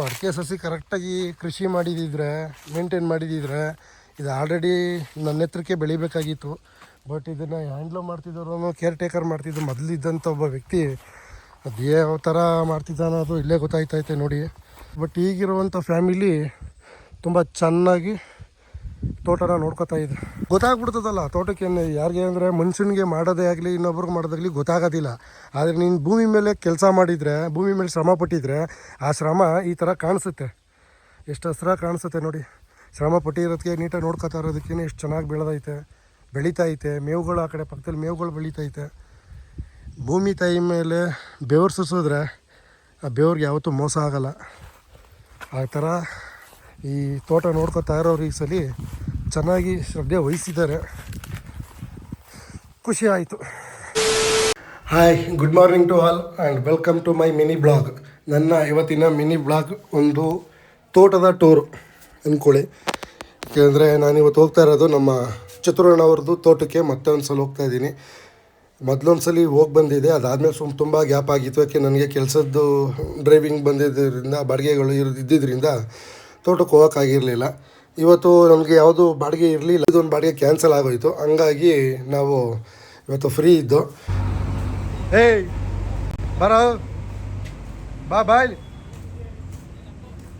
ಅಡಿಕೆ ಸಸಿ ಕರೆಕ್ಟಾಗಿ ಕೃಷಿ ಮಾಡಿದಿದ್ರೆ ಮೇಂಟೈನ್ ಮಾಡಿದಿದ್ರೆ, ಇದು ಆಲ್ರೆಡಿ ನನ್ನ ಎತ್ತರಕ್ಕೆ ಬೆಳಿಬೇಕಾಗಿತ್ತು. ಬಟ್ ಇದನ್ನು ಹ್ಯಾಂಡ್ಲೋ ಮಾಡ್ತಿದ್ದವರು ಕೇರ್ ಟೇಕರ್ ಮಾಡ್ತಿದ್ದು ಮೊದಲಿದ್ದಂಥ ಒಬ್ಬ ವ್ಯಕ್ತಿ, ಅದು ಯಾವ ಥರ ಮಾಡ್ತಿದ್ದಾನೋ ಅದು ಇಲ್ಲೇ ಗೊತ್ತಾಯ್ತೈತೆ ನೋಡಿ. ಬಟ್ ಈಗಿರುವಂಥ ಫ್ಯಾಮಿಲಿ ತುಂಬ ಚೆನ್ನಾಗಿ ತೋಟನ ನೋಡ್ಕೊತಾ ಇದ್ರು. ಗೊತ್ತಾಗ್ಬಿಡ್ತದಲ್ಲ, ತೋಟಕ್ಕೆ ಯಾರಿಗೆ ಅಂದರೆ ಮನುಷ್ಯನಿಗೆ ಮಾಡೋದೇ ಆಗಲಿ, ಇನ್ನೊಬ್ರಿಗೆ ಮಾಡೋದಾಗಲಿ ಗೊತ್ತಾಗೋದಿಲ್ಲ. ಆದರೆ ನೀನು ಭೂಮಿ ಮೇಲೆ ಕೆಲಸ ಮಾಡಿದರೆ, ಭೂಮಿ ಮೇಲೆ ಶ್ರಮ ಪಟ್ಟಿದ್ರೆ, ಆ ಶ್ರಮ ಈ ಥರ ಕಾಣಿಸುತ್ತೆ. ಎಷ್ಟು ಹಸ್ರ ಕಾಣಿಸುತ್ತೆ ನೋಡಿ. ಶ್ರಮ ಪಟ್ಟಿರೋದಕ್ಕೆ ನೀಟಾಗಿ ನೋಡ್ಕೊತಾ ಇರೋದಕ್ಕೆ ಎಷ್ಟು ಚೆನ್ನಾಗಿ ಬೆಳೆದೈತೆ. ಬೆಳೀತಾ ಐತೆ. ಮೇವುಗಳು ಆ ಕಡೆ ಪಕ್ಕದಲ್ಲಿ ಮೇವುಗಳು ಬೆಳೀತೈತೆ ಭೂಮಿ ತಾಯಿ ಮೇಲೆ ಬೆವರು ಸುಸೋದ್ರೆ ಆ ಬೆವ್ರಿಗೆ ಯಾವತ್ತೂ ಮೋಸ ಆಗೋಲ್ಲ. ಆ ಥರ ಈ ತೋಟ ನೋಡ್ಕೊತಾ ಇರೋರು ಈ ಸಲ ಚೆನ್ನಾಗಿ ಶ್ರದ್ಧೆ ವಹಿಸಿದ್ದಾರೆ. ಖುಷಿ ಆಯಿತು. Hi good morning to all and welcome to my mini blog ನನ್ನ ಇವತ್ತಿನ ಮಿನಿ ಬ್ಲಾಗ್ ಒಂದು ತೋಟದ ಟೂರ್ ಅಂದ್ಕೊಳ್ಳಿ ನಾನು ಇವತ್ತು ಹೋಗ್ತಾ ಇರೋದು ನಮ್ಮ ಚತುರಣ್ಣವ್ರದ್ದು ತೋಟಕ್ಕೆ ಮತ್ತೆ ಒಂದು ಸಲ ಹೋಗ್ತಾ ಇದ್ದೀನಿ. ಮೊದಲೊಂದು ಸಲ ಹೋಗಿ ಬಂದಿದೆ ಅದಾದಮೇಲೆ ಸುಮ್ ತುಂಬ ಗ್ಯಾಪ್ ಆಗಿತ್ತು. ಯಾಕೆ, ನನಗೆ ಕೆಲಸದ್ದು ಡ್ರೈವಿಂಗ್ ಬಂದಿದ್ದರಿಂದ, ಬಾಡಿಗೆಗಳು ಇರೋದು ಇದ್ದಿದ್ದರಿಂದ ತೋಟಕ್ಕೆ ಹೋಗೋಕ್ಕಾಗಿರಲಿಲ್ಲ. ಇವತ್ತು ನಮಗೆ ಯಾವುದು ಬಾಡಿಗೆ ಇರಲಿಲ್ಲ. ಇದೊಂದು ಬಾಡಿಗೆ ಕ್ಯಾನ್ಸಲ್ ಆಗೋಯಿತು. ಹಂಗಾಗಿ ನಾವು ಇವತ್ತು ಫ್ರೀ ಇದ್ದು. ಏಯ್ ಬರೋ. ಬಾ ಬಾಯ್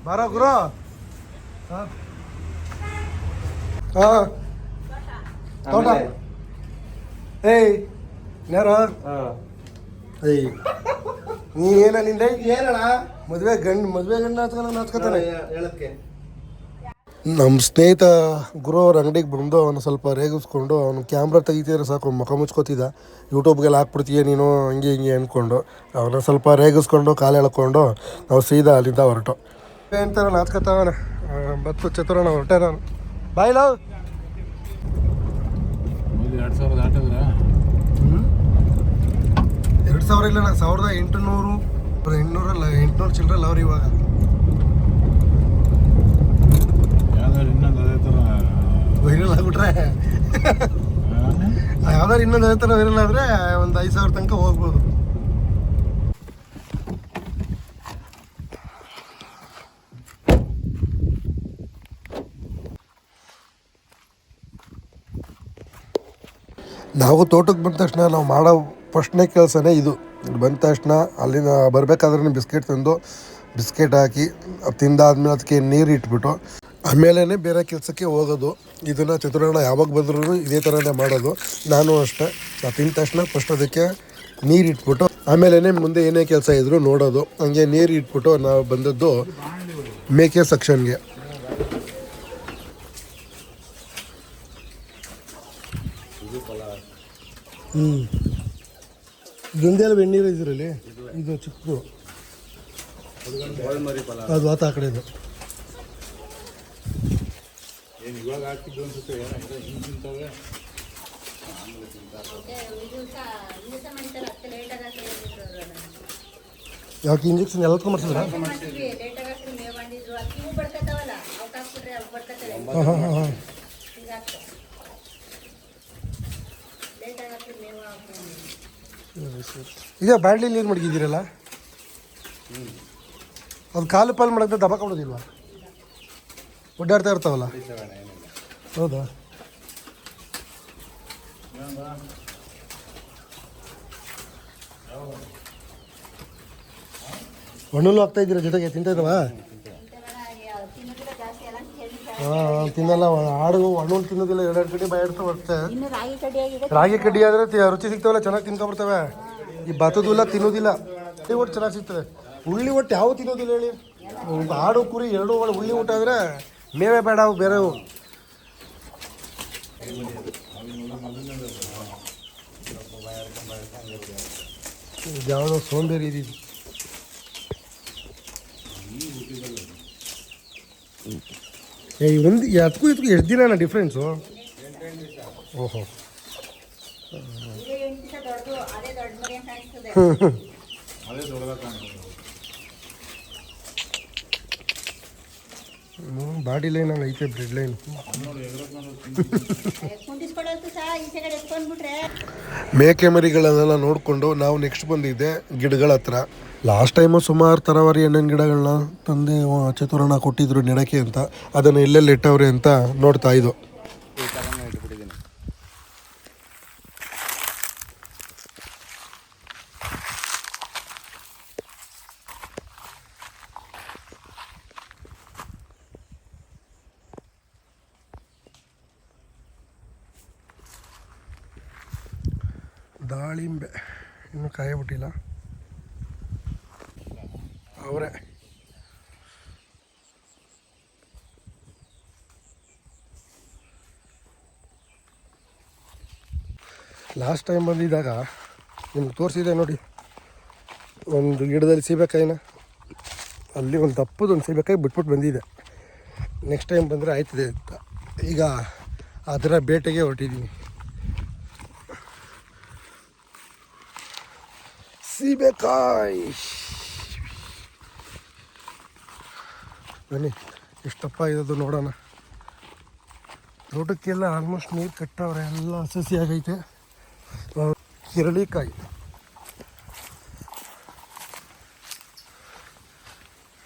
ಬರೋ ಗುರು. ಹಾಂ. ಹಾಂ. ತೋಟ. ಏಯ್ ನೇರ ಏಯ್ ನೀನೇನ ಏನ ನಿಂದ? ಏನಣ್ಣ? ಮದುವೆ ಗಂಡು ಮದುವೆ ಗಂಡ ಹತ್ಕೊಂಡು ಹತ್ಕೊತಾನೆ. ಹೇಳಕ್ಕೆ ನಮ್ಮ ಸ್ನೇಹಿತ ಗುರು ಅವ್ರ ಅಂಗಡಿಗೆ ಬಂದು ಅವನು ಸ್ವಲ್ಪ ರೇಗಿಸ್ಕೊಂಡು ಅವನು ಕ್ಯಾಮ್ರಾ ತೆಗಿತಿದ್ರೆ ಸಾಕು ಮುಖ ಮುಚ್ಕೋತಿದ್ದ. ಯೂಟ್ಯೂಬ್ಗೆಲ್ಲ ಹಾಕ್ಬಿಡ್ತೀಯ ನೀನು ಹಂಗೆ ಹಿಂಗೆ ಅಂದ್ಕೊಂಡು ಅವನ ಸ್ವಲ್ಪ ರೇಗಿಸ್ಕೊಂಡು ಕಾಲು ಎಳ್ಕೊಂಡು ನಾವು ಸೀದಾ ಅಲ್ಲಿಂದ ಹೊರಟು. ಅಂತಾರ ನಾಚ್ಕೊತಾವನೆ ಬತ್ತು ಚತುರಣ ಹೊರಟೆ ನಾನು. Bye love. ಎರಡು ಸಾವಿರದ ಆಟದ್ರ ಎರಡು ಸಾವಿರ ಇಲ್ಲ ಸಾವಿರದ ಎಂಟುನೂರು ಎಂಟುನೂರಲ್ಲ ಎಂಟುನೂರು ಚಿಲ್ಲರಲ್ಲ ಅವ್ರು ಇವಾಗ. ಯಾವ್ದಾರು ಇನ್ನೊಂದು ಅದೇ ಥರ ವೈರಲ್ ಆಗ್ಬಿಟ್ರೆ. ಯಾವ್ದಾರು ಇನ್ನೊಂದು ಅದೇ ಥರ ವೈರಲ್ ಆದರೆ ಒಂದು ಐದು ಸಾವಿರ ತನಕ ಹೋಗ್ಬೋದು. ನಾವು ತೋಟಕ್ಕೆ ಬಂದ ತಕ್ಷಣ ನಾವು ಮಾಡೋ ಫಸ್ಟ್ನೇ ಕೆಲಸನೇ ಇದು. ಬಂದ ತಕ್ಷಣ ಅಲ್ಲಿಂದ ಬರಬೇಕಾದ್ರೆ ಬಿಸ್ಕೆಟ್ ತಂದು ಬಿಸ್ಕೆಟ್ ಹಾಕಿ ಅದು ತಿಂದಾದ್ಮೇಲೆ ಅದಕ್ಕೆ ನೀರು ಇಟ್ಬಿಟ್ಟು ಆಮೇಲೆ ಬೇರೆ ಕೆಲಸಕ್ಕೆ ಹೋಗೋದು. ಇದನ್ನು ಚಿತ್ರಾನ್ನ ಯಾವಾಗ ಬಂದ್ರೂ ಇದೇ ಥರನೇ ಮಾಡೋದು. ನಾನು ಅಷ್ಟೇ. ನಾವು ತಿಂದ ತಕ್ಷಣ ಫಸ್ಟ್ ಅದಕ್ಕೆ ನೀರು ಇಟ್ಬಿಟ್ಟು ಆಮೇಲೆ ಮುಂದೆ ಏನೇ ಕೆಲಸ ಇದ್ರೂ ನೋಡೋದು. ಹಂಗೆ ನೀರು ಇಟ್ಬಿಟ್ಟು ನಾವು ಬಂದದ್ದು ಮೇಕೆ ಸೆಕ್ಷನ್ಗೆ ಹ್ಞೂ ಇದೊಂದೆಲ್ಲ ಬೆಣ್ಣೀರು ಇದರಲ್ಲಿ? ಇದು ಚಿಕ್ಕದು ಅದು ಆತ ಆ ಕಡೆ ಇದು ಏನು ಇವಾಗ ಹಾಕಿದ್ದು ಅನ್ಸುತ್ತೆ? ಯಾಕೆ ಇಂಜೆಕ್ಷನ್ ಎಲ್ಲ ಮಾಡ್ಸಿದ್ರ ಹಾಂ ಹಾಂ ಹಾಂ ಹಾಂ. ಇದೇ ಬ್ಯಾಡ್ಲಿ ಏನು ಮಡಗಿದ್ದೀರಲ್ಲ ಅದು ಕಾಲು ಪಾಲು ಮಾಡಿದ್ರೆ ದಬ ಕೊಡೋದಿಲ್ವಾ ಒಡ್ಡಾಡ್ತಾ ಇರ್ತಾವಲ್ಲ? ಹೌದಾ? ಹಣ್ಣು ಹಾಕ್ತಾ ಇದ್ದೀರಾ ಜೊತೆಗೆ, ತಿಂತಾ ಇದ್ದಾವ? ತಿನ್ನಲ್ಲ ಆಡು ಹಣ್ಣು ತಿನ್ನೋದಿಲ್ಲ ಎರಡೆರಡು ಕಡೆ ಬಾಯಿ ಬರ್ತೇ. ಇನ್ನು ರಾಗಿ ಕಡ್ಡಿ ಆದ್ರೆ ರುಚಿ ಸಿಗ್ತಾವಲ್ಲ ಚೆನ್ನಾಗಿ ತಿನ್ಕೊಂಡ್ಬರ್ತವೆ ಈ ಭತ್ತದಲ್ಲ ತಿನ್ನೋದಿಲ್ಲ. ಉಳ್ಳಿ ಒಟ್ಟು ಚೆನ್ನಾಗಿ ಸಿಗ್ತದೆ. ಉಳ್ಳಿ ಒಟ್ಟು ಯಾವ ತಿನ್ನೋದಿಲ್ಲ ಹೇಳಿ. ಆಡು ಕುರಿ ಎರಡು ಒಳ್ಳೆ ಹುಳ್ಳಿ ಊಟ ಆದರೆ ಮೇವೇ ಬೇಡ ಅವು ಬೇರೆವು ಯಾವುದೋ ಸೋಂಬೇರಿ ಇದಿದ್ದು ಏ, ಒಂದು ಅದಕ್ಕೂ ಇದಕ್ಕೂ ಎಷ್ಟು ದಿನ ಡಿಫ್ರೆನ್ಸು ಓಹೋ. ಹ್ಞೂ ಹ್ಞೂ ಬಾಡಿ ಲೈನ್ ಹಂಗೆ ಐತೆ ಬ್ರೆಡ್ ಲೈನ್. ಮೇಕೆ ಮರಿಗಳನ್ನೆಲ್ಲ ನೋಡಿಕೊಂಡು ನಾವು ನೆಕ್ಸ್ಟ್ ಬಂದಿದ್ದೆ ಗಿಡಗಳ ಹತ್ರ. ಲಾಸ್ಟ್ ಟೈಮು ಸುಮಾರು ತರವಾರಿ ಹಣ್ಣಿನ ಗಿಡಗಳನ್ನ ತಂದೆ ಚತುರಣ್ಣ ಕೊಟ್ಟಿದ್ರು ನೆಡಕ್ಕೆ ಅಂತ. ಅದನ್ನು ಎಲ್ಲೆಲ್ಲಿ ಇಟ್ಟವ್ರೆ ಅಂತ ನೋಡ್ತಾ ಇದ್ದು ದಾಳಿಂಬೆ. ಇನ್ನೂ ಕಾಯಿ ಬಿಟ್ಟಿಲ್ಲ ಅವರೇ. ಲಾಸ್ಟ್ ಟೈಮ್ ಬಂದಿದ್ದಾಗ ನಿಮ್ಗೆ ತೋರಿಸಿದೆ ನೋಡಿ. ಒಂದು ಗಿಡದಲ್ಲಿ ಸೀಬೆಕಾಯಿನ. ಅಲ್ಲಿ ಒಂದು ದಪ್ಪದ ಒಂದು ಸೀಬೆಕಾಯಿ ಬಿಟ್ಬಿಟ್ಟು ಬಂದಿದೆ. ನೆಕ್ಸ್ಟ್ ಟೈಮ್ ಬಂದರೆ ಆಯ್ತದೆ ಅಂತ. ಈಗ ಅದರ ಬೇಟೆಗೆ ಹೊರಟಿದ್ದೀನಿ. ಸೀಬೆಕಾಯಿ. ಬನ್ನಿ ಎಷ್ಟಪ್ಪ ಇರೋದು ನೋಡೋಣ. ತೋಟಕ್ಕೆಲ್ಲ ಆಲ್ಮೋಸ್ಟ್ ನೀರು ಕಟ್ಟವ್ರೆ ಎಲ್ಲ ಸಸಿ ಆಗೈತೆ. ಆ, ಕಿರಳಿಕಾಯಿ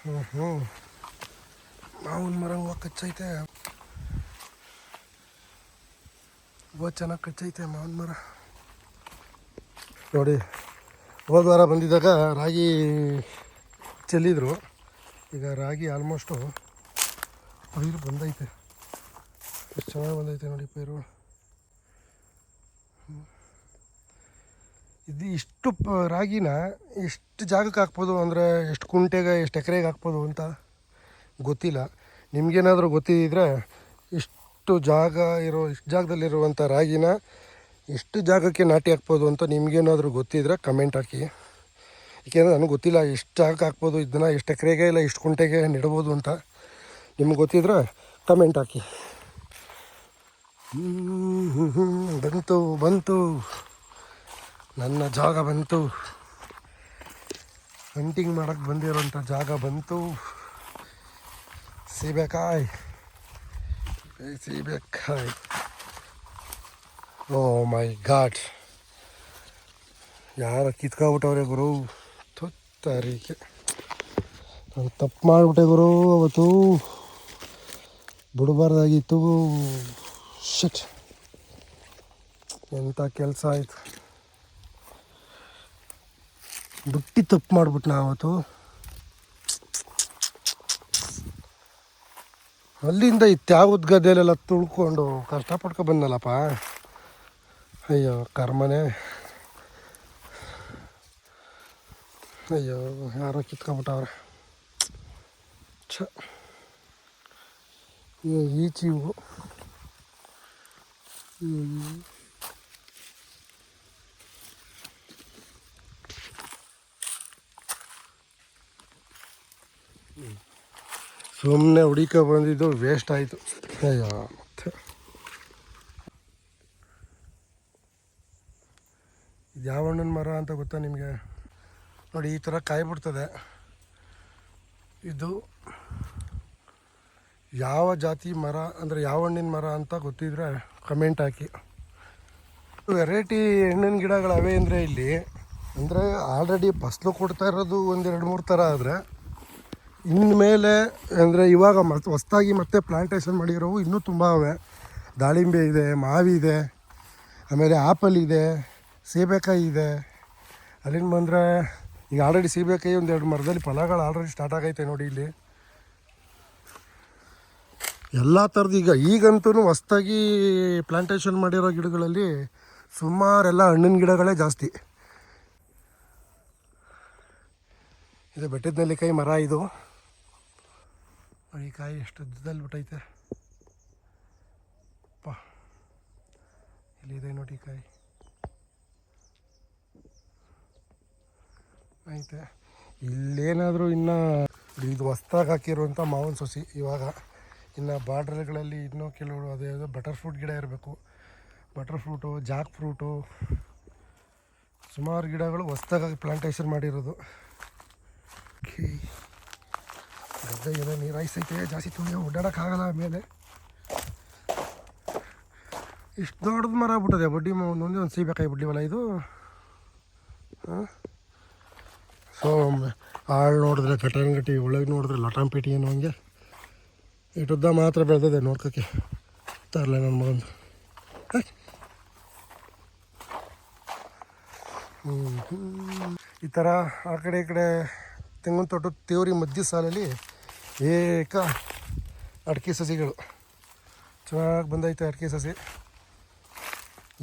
ಹ್ಞೂ ಹ್ಞೂ ಮಾವಿನ ಮರ ಹೂವು ಕಚ್ಚೈತೆ. ಹೂವು ಚೆನ್ನಾಗಿ ಕಚ್ಚೈತೆ ಮಾವಿನ ಮರ. ನೋಡಿ ಹೋದ್ವಾರ ಬಂದಿದ್ದಾಗ ರಾಗಿ ಚೆಲ್ಲಿದ್ರು. ಈಗ ರಾಗಿ ಆಲ್ಮೋಸ್ಟು ಪೈರು ಬಂದೈತೆ. ಎಷ್ಟು ಚೆನ್ನಾಗಿ ಬಂದೈತೆ ನೋಡಿ ಪೈರು. ಇದು ಇಷ್ಟು ಪ ರಾಗಿನ ಎಷ್ಟು ಜಾಗಕ್ಕೆ ಹಾಕ್ಬೋದು ಅಂದರೆ ಎಷ್ಟು ಕುಂಟೆಗೆ, ಎಷ್ಟು ಎಕರೆಗೆ ಹಾಕ್ಬೋದು ಅಂತ ಗೊತ್ತಿಲ್ಲ. ನಿಮಗೇನಾದರೂ ಗೊತ್ತಿದ್ದರೆ ಇಷ್ಟು ಜಾಗ ಇರೋ, ಇಷ್ಟು ಜಾಗದಲ್ಲಿರುವಂಥ ರಾಗಿನ ಎಷ್ಟು ಜಾಗಕ್ಕೆ ನಾಟಿ ಹಾಕ್ಬೋದು ಅಂತ ನಿಮಗೇನಾದರೂ ಗೊತ್ತಿದ್ರೆ ಕಮೆಂಟ್ ಹಾಕಿ. ಏಕೆಂದರೆ ನನಗೆ ಗೊತ್ತಿಲ್ಲ ಎಷ್ಟು ಜಾಗಕ್ಕೆ ಹಾಕ್ಬೋದು ಇದನ್ನು ಎಷ್ಟು ಎಕರೆಗೆ ಇಲ್ಲ ಎಷ್ಟು ಕುಂಟೆಗೆ ನೆಡ್ಬೋದು ಅಂತ. ನಿಮ್ಗೆ ಗೊತ್ತಿದ್ರೆ ಕಮೆಂಟ್ ಹಾಕಿ. ಬಂತು ಬಂತು. ನನ್ನ ಜಾಗ ಬಂತು. ಹಂಟಿಂಗ್ ಮಾಡೋಕ್ಕೆ ಬಂದಿರೋಂಥ ಜಾಗ ಬಂತು. ಸೀಬೆಕಾಯಿ. ಸೀಬೇಕಾಯ್. ಓ ಮೈ ಗಾಡ್ ಯಾರ ಕಿತ್ಕೊಬಿಟ್ಟವ್ರೆ ಗುರು? ತುತ್ತರಿಕೆ ನಾನು ತಪ್ಪು ಮಾಡಿಬಿಟ್ಟೆ ಗುರು, ಅವತ್ತು ಬಿಡಬಾರ್ದಾಗಿತ್ತು. ಶಟ್ ಎಂಥ ಕೆಲಸ ಆಯಿತು? ಬುಟ್ಟಿ ತಪ್ಪು ಮಾಡ್ಬಿಟ್ನ ಅವತ್ತು? ಅಲ್ಲಿಂದ ಈ ತ್ಯಾವದ ಗದ್ದೆಲೆಲ್ಲ ತುಳ್ಕೊಂಡು ಕಷ್ಟಪಡ್ಕೊ ಬಂದಲ್ಲಪ್ಪ. ಅಯ್ಯೋ, ಕರ್ಮನೆ. ಅಯ್ಯೋ ಯಾರೋ ಕಿತ್ಕೊಂಬಿಟ್ಟವ್ರೆ ಛ ಇವು ಈಚಿವು ಹ್ಮ್. ಸುಮ್ಮನೆ ಹುಡುಕ ಬಂದಿದ್ದು ವೇಸ್ಟ್ ಆಯಿತು ಅಯ್ಯೋ ಮತ್ತೆ ಇದು ಯಾವ ಹಣ್ಣಿನ ಮರ ಅಂತ ಗೊತ್ತಾ ನಿಮಗೆ ನೋಡಿ, ಈ ಥರ ಕಾಯಿ ಬಿಡ್ತದೆ ಇದು ಯಾವ ಜಾತಿ ಮರ, ಅಂದರೆ ಯಾವ ಹಣ್ಣಿನ ಮರ ಅಂತ ಗೊತ್ತಿದ್ರೆ ಕಮೆಂಟ್ ಹಾಕಿ. ವೆರೈಟಿ ಹಣ್ಣಿನ ಗಿಡಗಳವೆ ಅಂದರೆ ಇಲ್ಲಿ, ಅಂದರೆ ಆಲ್ರೆಡಿ ಫಸ್ಲು ಕೊಡ್ತಾ ಇರೋದು ಒಂದೆರಡು ಮೂರು ಥರ ಆದರೆ, ಇನ್ಮೇಲೆ ಅಂದರೆ ಇವಾಗ ಮತ್ತೆ ಹೊಸ್ದಾಗಿ ಮತ್ತೆ ಪ್ಲಾಂಟೇಷನ್ ಮಾಡಿರೋವು ಇನ್ನೂ ತುಂಬ ಅವೆ. ದಾಳಿಂಬೆ ಇದೆ, ಮಾವಿ ಇದೆ, ಆಮೇಲೆ ಆ್ಯಪಲ್ ಇದೆ, ಸೀಬೆಕಾಯಿ ಇದೆ. ಅಲ್ಲಿಂದ ಬಂದರೆ ಈಗ ಆಲ್ರೆಡಿ ಸೀಬೆಕಾಯಿ ಒಂದೆರಡು ಮರದಲ್ಲಿ ಫಲಗಳು ಆಲ್ರೆಡಿ ಸ್ಟಾರ್ಟ್ ಆಗೈತೆ ನೋಡಿ ಇಲ್ಲಿ. ಎಲ್ಲ ಥರದ ಈಗ ಈಗಂತೂ ಹೊಸ್ದಾಗಿ ಪ್ಲಾಂಟೇಶನ್ ಮಾಡಿರೋ ಗಿಡಗಳಲ್ಲಿ ಸುಮಾರೆಲ್ಲ ಹಣ್ಣಿನ ಗಿಡಗಳೇ ಜಾಸ್ತಿ. ಇದು ಬೆಟ್ಟದ ನೆಲ್ಲಿಕಾಯಿ ಮರ ಇದು. ಈ ಕಾಯಿ ಎಷ್ಟು ಉದ್ದದಲ್ಲಿ ಬಿಟ್ಟೈತೆ. ಅಪ್ಪ ಇಲ್ಲಿದೆ ನೋಡಿ ಕಾಯಿ. ಐತೆ. ಇಲ್ಲೇನಾದರೂ ಇನ್ನೂ ಇದು ಹೊಸ್ದಾಗಿ ಹಾಕಿರುವಂಥ ಮಾವಿನ ಸೊಸಿ ಇವಾಗ. ಇನ್ನು ಬಾರ್ಡ್ರ್ಗಳಲ್ಲಿ ಇನ್ನೂ ಕೆಲವರು ಅದೇ ಬಟರ್ ಫ್ರೂಟ್ ಗಿಡ ಇರಬೇಕು. ಬಟರ್ ಫ್ರೂಟು ಜಾಕ್ ಫ್ರೂಟು ಸುಮಾರು ಗಿಡಗಳು ಹೊಸ್ದಾಗಿ ಪ್ಲಾಂಟೇಶನ್ ಮಾಡಿರೋದು. ಗದ್ದೆ ಏನೋ ನೀರು ಐಸೈತೆ ಜಾಸ್ತಿ ತುಂಬ ಓಡಾಡೋಕ್ಕಾಗಲ್ಲ ಆಮೇಲೆ. ಇಷ್ಟು ದೊಡ್ಡದು ಮರ ಆಗ್ಬಿಟ್ಟದೆ, ಬಡ್ಡಿ ಒಂದೊಂದೇ ಒಂದು ಸೀಬೆಕಾಯಿ ಬಿಡ್ಲಿವಲ್ಲ ಇದು. ಹಾಂ? ಸೊ ಆಳು ನೋಡಿದ್ರೆ ಕಟನ್ ಗಟ್ಟಿ ಒಳಗೆ ನೋಡಿದ್ರೆ ಲಟಾಂಪೇಟಿ ಏನು ಹಂಗೆ. ಇಟ್ಟುದ್ದ ಮಾತ್ರ ಬೆಳೆದಿದೆ ನೋಡ್ಕೋಕ್ಕೆ. ತರಲೆ ನನ್ನ ಮಗಂದು. ಈ ಥರ ಆ ಕಡೆ ಈ ಕಡೆ ತೆಂಗಿನ ತೋಟದ ತೇವ್ರಿ ಮಧ್ಯ ಸಾಲಲ್ಲಿ ಏಕ ಅಡಿಕೆ ಸಸಿಗಳು. ಚೆನ್ನಾಗಿ ಬಂದೈತೆ ಅಡಿಕೆ ಸಸಿ.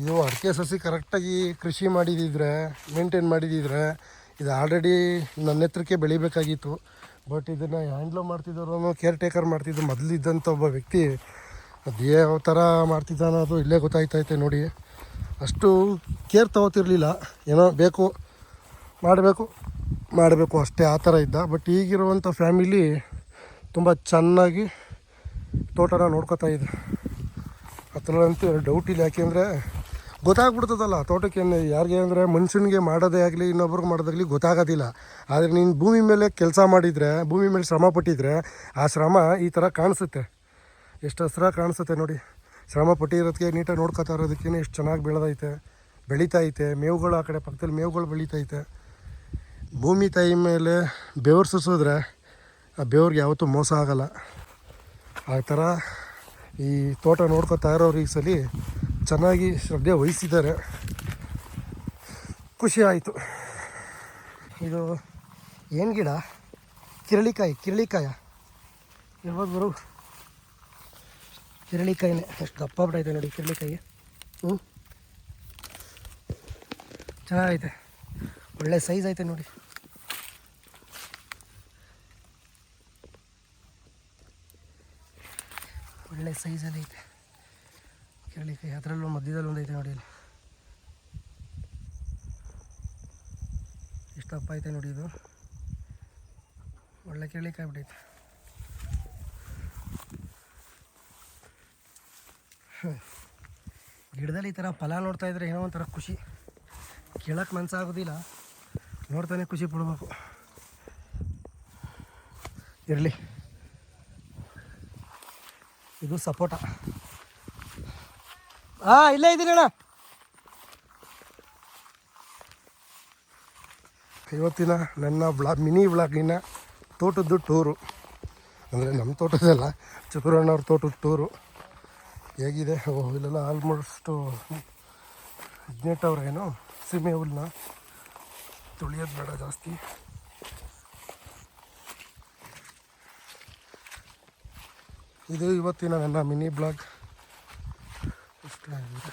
ಇದು ಅಡಿಕೆ ಸಸಿ ಕರೆಕ್ಟಾಗಿ ಕೃಷಿ ಮಾಡಿದಿದ್ರೆ ಮೇಂಟೈನ್ ಮಾಡಿದಿದ್ರೆ ಇದು ಆಲ್ರೆಡಿ ನನ್ನ ಹತ್ರಕ್ಕೆ ಬೆಳಿಬೇಕಾಗಿತ್ತು. ಬಟ್ ಇದನ್ನು ಹ್ಯಾಂಡ್ಲೋ ಮಾಡ್ತಿದ್ದವರು ಕೇರ್ ಟೇಕರ್ ಮಾಡ್ತಿದ್ದು ಮೊದಲಿದ್ದಂಥ ಒಬ್ಬ ವ್ಯಕ್ತಿ. ಅದು ಯಾವ ಥರ ಮಾಡ್ತಿದ್ದ ಅದು ಇಲ್ಲೇ ಗೊತ್ತಾಯ್ತೈತೆ ನೋಡಿ. ಅಷ್ಟು ಕೇರ್ ತಗೋತಿರ್ಲಿಲ್ಲ. ಏನೋ ಬೇಕು, ಮಾಡಬೇಕು ಮಾಡಬೇಕು ಅಷ್ಟೇ ಆ ಥರ ಇದ್ದ. ಬಟ್ ಈಗಿರುವಂಥ ಫ್ಯಾಮಿಲಿ ತುಂಬ ಚೆನ್ನಾಗಿ ತೋಟನ ನೋಡ್ಕೋತಾ ಇದೆ. ಅದರಲ್ಲಂತೂ ಡೌಟ್ ಇಲ್ಲ. ಯಾಕೆಂದರೆ ಗೊತ್ತಾಗ್ಬಿಡ್ತದಲ್ಲ ತೋಟಕ್ಕೆ ಯಾರಿಗೆ ಅಂದರೆ ಮನುಷ್ಯನಿಗೆ ಮಾಡೋದೇ ಆಗಲಿ, ಇನ್ನೊಬ್ರಿಗೆ ಮಾಡೋದಾಗಲಿ ಗೊತ್ತಾಗೋದಿಲ್ಲ. ಆದರೆ ನೀನು ಭೂಮಿ ಮೇಲೆ ಕೆಲಸ ಮಾಡಿದರೆ, ಭೂಮಿ ಮೇಲೆ ಶ್ರಮ ಪಟ್ಟಿದ್ರೆ, ಆ ಶ್ರಮ ಈ ಥರ ಕಾಣಿಸುತ್ತೆ. ಎಷ್ಟು ಹಸ್ರ ಕಾಣಿಸುತ್ತೆ ನೋಡಿ. ಶ್ರಮ ಪಟ್ಟಿರೋದಕ್ಕೆ ನೀಟಾಗಿ ನೋಡ್ಕೊತಾ ಇರೋದಕ್ಕೇನೆ ಎಷ್ಟು ಚೆನ್ನಾಗಿ ಬೆಳೆದೈತೆ. ಬೆಳೀತೈತೆ. ಮೇವುಗಳು ಆ ಕಡೆ ಪಕ್ಕದಲ್ಲಿ ಮೇವುಗಳು ಬೆಳೀತೈತೆ. ಭೂಮಿ ತಾಯಿ ಮೇಲೆ ಬೆವರು ಸುಸಿದ್ರೆ ಆ ಬೆವ್ರಿಗೆ ಯಾವತ್ತೂ ಮೋಸ ಆಗಲ್ಲ. ಆ ಥರ ಈ ತೋಟ ನೋಡ್ಕೊತಾ ಈ ಸಲ ಚೆನ್ನಾಗಿ ಶ್ರದ್ಧೆ ವಹಿಸಿದ್ದಾರೆ. ಖುಷಿ ಆಯಿತು. ಇದು ಏನು ಗಿಡ? ಕಿರಳಿಕಾಯಿ, ಕಿರಳಿಕಾಯ. ಇರ್ಬೋದು ಬರು ಕಿರಳಿಕಾಯಿನೇ. ಎಷ್ಟು ದಪ್ಪ ಬಿಡೈತೆ ನೋಡಿ ಕಿರಳಿಕಾಯಿ. ಹ್ಞೂ ಚೆನ್ನಾಗೈತೆ. ಒಳ್ಳೆ ಸೈಜ್ ಐತೆ ನೋಡಿ. ಒಳ್ಳೆ ಸೈಜಲ್ಲಿ ಐತೆ. ಕಿರಳಿಕಾಯಿ ಅದರಲ್ಲೂ ಮಧ್ಯದಲ್ಲಿ ಒಂದು ನೋಡಿ ಅಲ್ಲಿ ಇಷ್ಟು ಅಪ್ಪ ಐತೆ ನೋಡಿ ಇದು. ಒಳ್ಳೆ ಕೇಳಲಿಕ್ಕೆ ಆಗ್ಬಿಟ್ಟೈತೆ ಗಿಡದಲ್ಲಿ ಈ ಥರ ಫಲ ನೋಡ್ತಾ ಇದ್ರೆ ಏನೋ ಒಂಥರ ಖುಷಿ. ಕೇಳಕ್ಕೆ ಮನಸ್ಸಾಗೋದಿಲ್ಲ ನೋಡ್ತಾನೆ ಖುಷಿ ಪಡಬೇಕು. ಇರಲಿ. ಇದು ಸಪೋಟ. ಹಾ, ಇಲ್ಲೇ ಇದ್ದೀನಿ ಅಣ್ಣ. ಇವತ್ತಿನ ನನ್ನ ಬ್ಲಾಗ್ ಮಿನಿ ಬ್ಲಾಗಿನ ತೋಟದ್ದು ಟೂರು. ಅಂದರೆ ನಮ್ಮ ತೋಟದಲ್ಲ ಚಿತ್ರಣ್ಣವ್ರ ತೋಟದ ಟೂರು. ಹೇಗಿದೆ? ಓ, ಇಲ್ಲೆಲ್ಲ ಆಲ್ಮೋಸ್ಟು ಹದಿನೆಂಟವ್ರೇನು ಸೀಮೆ ಹುಲ್ಲನ್ನ ತುಳಿಯೋದು ಬೇಡ ಜಾಸ್ತಿ. ಇದು ಇವತ್ತಿನ ನನ್ನ ಮಿನಿ ಬ್ಲಾಗ್ ಇಷ್ಟ ಆಗಿದೆ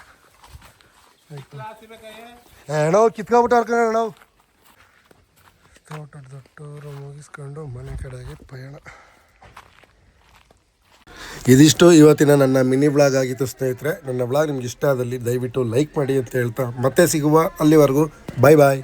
ಏನೋ ಕಿತ್ಕೊಬಿಟ್ಟು ಹರ್ಕೊಂಡು ನಾವು ತೋಟದ ದೊಡ್ಡವರು ಮುಗಿಸ್ಕೊಂಡು ಮನೆ ಕಡೆಗೆ ಪಯಣ. ಇದಿಷ್ಟು ಇವತ್ತಿನ ನನ್ನ ಮಿನಿ ಬ್ಲಾಗ್ ಆಗಿತ್ತು, ಸ್ನೇಹಿತರೆ. ನನ್ನ ಬ್ಲಾಗ್ ನಿಮ್ಗೆ ಇಷ್ಟ ಆದಲ್ಲಿ ದಯವಿಟ್ಟು ಲೈಕ್ ಮಾಡಿ ಅಂತ ಹೇಳ್ತಾ ಮತ್ತೆ ಸಿಗುವ ಅಲ್ಲಿವರೆಗೂ. ಬಾಯ್ ಬಾಯ್